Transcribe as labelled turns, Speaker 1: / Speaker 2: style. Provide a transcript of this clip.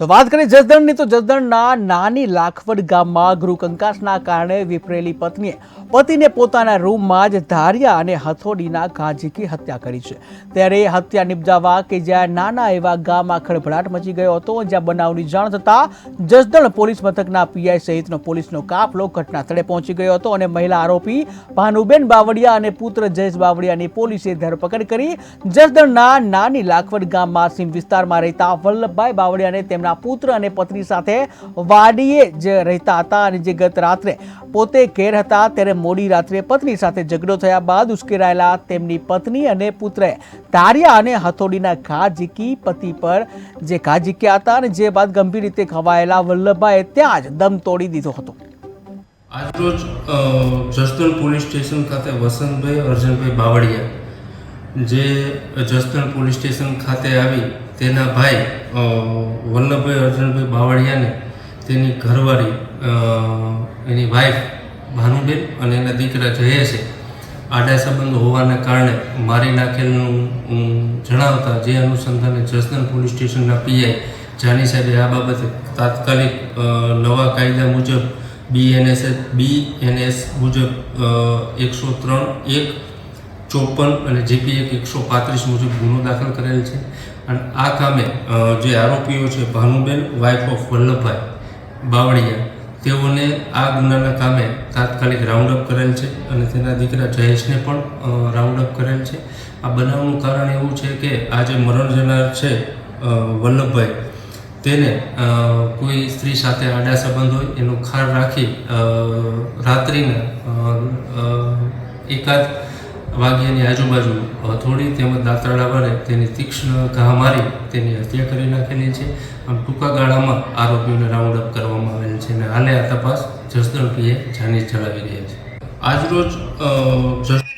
Speaker 1: તો વાત કરીએ જસદણની, તો જસદણના નાની લાખવડ ગામમાં ગૃહકંકાસના કારણે વિપરેલી પત્નીએ પતિને પોતાના રૂમમાં જ ધાર્યા અને હથોડીના ગાંજીકી હત્યા કરી છે. ત્યારે હત્યા નિપજાવવા કે જ્યાં નાના એવા ગામમાં ખળભળાટ મચી ગયો હતો, જ્યાં બનાવની જાણ થતાં જસદણ પોલીસ મથકના પીઆઈ સહિતનો પોલીસનો કાફલો ઘટના સ્થળે પહોંચી ગયો હતો અને મહિલા આરોપી ભાનુબેન બાવળિયા અને પુત્ર જયેશ બાવળિયાની પોલીસે ધરપકડ કરી જસદણના નાની લાખવડ ગામમાં સીમ વિસ્તારમાં રહેતા વલ્લભભાઈ બાવળિયાને તેમના પુત્ર અને પત્ની સાથે વાડીએ જ રહેતા હતા અને જે ગત રાત્રે પોતે ઘેર હતા ત્યારે મોડી રાત્રે પત્ની સાથે ઝઘડો થયા બાદ ઉશ્કેરાયેલા તેમની પત્ની અને પુત્રએ ધાર્યા અને હથોડીના ઘા ઝીકી પતિ પર જે ઘા ઝીક્યા હતા અને જે બાદ ગંભીર રીતે ખવાયેલા વલ્લભભાઈએ ત્યાં જ દમ તોડી દીધો હતો.
Speaker 2: આજરોજ જસદણ પોલીસ સ્ટેશન ખાતે વસંતભાઈ અર્જનભાઈ બાવળિયા જે જસદણ પોલીસ સ્ટેશન ખાતે આવી તેના ભાઈ વલ્લભભાઈ, અર્જુનભાઈ બાવળિયાને તેની ઘરવાળી એની વાઈફ ભાનુબેન અને એના દીકરા જયેશે આડા સંબંધ હોવાના કારણે મારી નાખેલનું જણાવતા જે અનુસંધાને જસદન પોલીસ સ્ટેશનના પીઆઈ જાની સાહેબે આ બાબતે તાત્કાલિક નવા કાયદા મુજબ બીએનએસ બીએનએસ મુજબ એકસો ત્રણ એક ચોપન અને જેપી એક એકસો પાંત્રીસ મુજબ ગુનો દાખલ કરેલ છે. અને આ કામે જે આરોપીઓ છે, ભાનુબેન વાઇફ ઓફ વલ્લભભાઈ બાવળિયા, તેઓને આ ગુનાના કામે તાત્કાલિક રાઉન્ડ અપ કરેલ છે અને તેના દીકરા જયેશને પણ રાઉન્ડ અપ કરેલ છે. આ બનાવનું કારણ એવું છે કે આ જે મરણ જનાર છે વલ્લભભાઈ, તેને કોઈ સ્ત્રી સાથે આડા સંબંધ હોય, એનો ખાર રાખી રાત્રિના એકાદ વાગ્યાની આજુબાજુ હથોડી તેમજ દાંતરડા વડે તેની તીક્ષ્ણ ઘા મારી તેની હત્યા કરી નાખેલી છે. આમ ટૂંકા ગાળામાં આરોપીઓને રાઉન્ડ અપ કરવામાં આવેલ છે અને હાલે આ તપાસ જસદણ પીએ જાની ચલાવી રહ્યા છે. આજરોજ